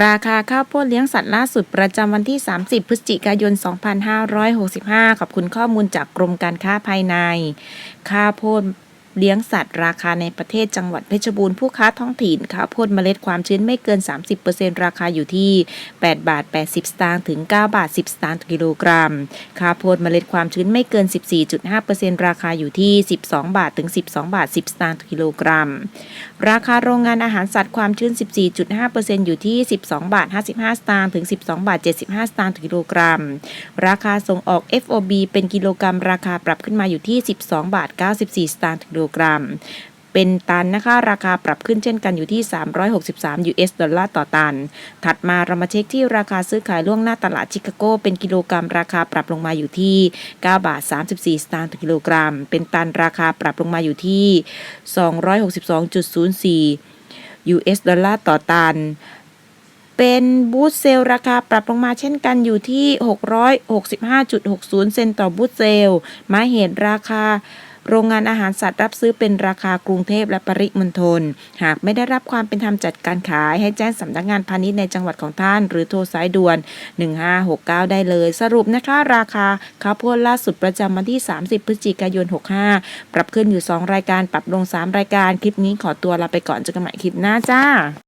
ราคาข้าวโพดเลี้ยงสัตว์ล่าสุดประจำวันที่ 30 พฤศจิกายน 2565 ขอบคุณข้อมูลจากกรมการค้าภายใน ข้าวโพด เลี้ยงสัตว์ราคาในประเทศจังหวัดเพชรบูรณ์ผู้ค้าท้องถิ่นข้าวโพดเมล็ดความชื้นไม่เกิน 30%ราคาอยู่ที่ 8 บาท 80 สตางค์ถึง 9 บาท 10 สตางค์ต่อกิโลกรัมข้าวโพดเมล็ดความชื้นไม่เกิน 14.5%ราคาอยู่ที่ 12 บาทถึง 12 บาท 10 สตางค์ต่อกิโลกรัม ราคาโรงงานอาหารสัตว์ความชื้น 14.5%อยู่ที่ 12 บาท 55 สตางค์ถึง 12 บาท 75 สตางค์ต่อกิโลกรัม ราคาส่งออก FOB เป็นกิโลกรัม ราคาปรับขึ้นมาอยู่ที่ 12 บาท 94 สตางค์ต่อกิโลกรัม เป็นตันนะคะ ราคาปรับขึ้นเช่นกันอยู่ที่ 363 US ดอลลาร์ต่อตัน ถัดมาเรามาเช็คที่ราคาซื้อขายล่วงหน้าตลาดชิคาโก เป็นกิโลกรัม ราคาปรับลงมาอยู่ที่ 9 บาท 34 สตางค์ต่อกิโลกรัม เป็นตันราคาปรับลงมาอยู่ที่ 262.04 US ดอลลาร์ต่อตันเป็นบูธเซลราคาปรับลงมาเช่นกันอยู่ที่ 665.60 เซนต์ต่อบูธเซลหมายเหตุราคา โรงงานอาหารสัตว์รับซื้อเป็นราคากรุงเทพและปริมณฑล หากไม่ได้รับความเป็นธรรมจัดการขายให้แจ้งสำนักงานพาณิชย์ในจังหวัดของท่าน หรือโทรสายด่วน 1569 ได้เลย สรุปนะคะราคาข้าวโพดล่าสุดประจำวันที่ 30 พฤศจิกายน 65 ปรับขึ้นอยู่ 2 รายการปรับลง 3 รายการ คลิปนี้ขอตัวลาไปก่อนเจอกันใหม่คลิปหน้าจ้า